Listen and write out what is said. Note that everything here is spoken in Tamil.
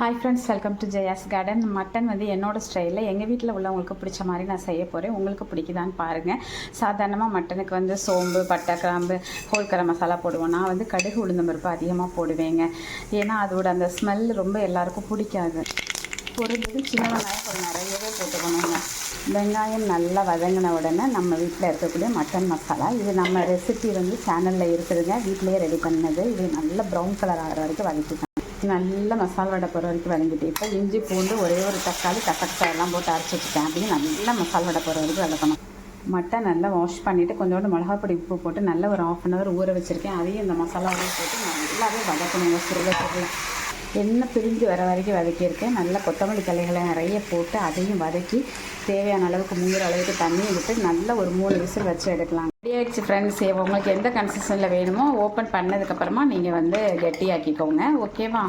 Hi friends welcome to Jaya's garden mutton வந்து என்னோடய ஸ்டைலில் எங்கள் வீட்டில் உள்ளவங்களுக்கு பிடிச்ச மாதிரி நான் செய்ய போகிறேன் உங்களுக்கு பிடிக்குதான்னு பாருங்கள் சாதாரணமாக மட்டனுக்கு வந்து சோம்பு பட்டை கிராம்பு ஹோல்கர மசாலா போடுவோம். நான் வந்து கடுகு உளுந்த பருப்பு அதிகமாக போடுவேங்க. ஏன்னா அதோட அந்த ஸ்மெல் ரொம்ப எல்லாருக்கும் பிடிக்காது. பொருந்தது சின்ன வெங்காயம் கொஞ்சம் நிறையவே போட்டுக்கணுங்க. வெங்காயம் நல்லா வதங்கின உடனே நம்ம வீட்டில் இருக்கக்கூடிய மட்டன் மசாலா. இது நம்ம ரெசிபி வந்து சேனலில் இருக்குதுங்க. வீட்டிலேயே ரெடி பண்ணது. இது நல்ல ப்ரௌன் கலர் ஆகிற வரைக்கும் வதக்கிக்கணும். நல்ல மசாலா வடை போகிற வரைக்கும் வதங்கிட்டு இப்போ இஞ்சி பூண்டு ஒரே ஒரு தக்காளி கசகசா எல்லாம் போட்டு அரைச்சி வச்சுட்டேன். அப்படின்னு நல்லா மசாலா வடை போகிற வரைக்கும் வதக்கணும். மட்டை நல்லா வாஷ் பண்ணிவிட்டு கொஞ்சோண்டு மிளகா பொடி உப்பு போட்டு நல்லா ஒரு ஆஃப் அன் ஹவர் ஊற வச்சுருக்கேன். அதையும் இந்த மசாலாவையும் போட்டு நல்லாவே வதக்கணுங்க சுருள சுருளை. எண்ணெய் பிரிஞ்சு வர வரைக்கும் வதக்கியிருக்கேன் நல்ல கொத்தமல்லி தலைகளை நிறைய போட்டு அதையும் வதக்கி தேவையான அளவுக்கு மூங்குற அளவுக்கு தண்ணியை விட்டு நல்லா ஒரு மூணு விசில் வச்சு எடுக்கலாம். ரெடி ஃப்ரெண்ட்ஸ் உங்களுக்கு எந்த கன்சிஸ்டன்சியில் வேணுமோ ஓப்பன் பண்ணதுக்கப்புறமா நீங்கள் வந்து கெட்டியாக்கிக்கோங்க. ஓகேவா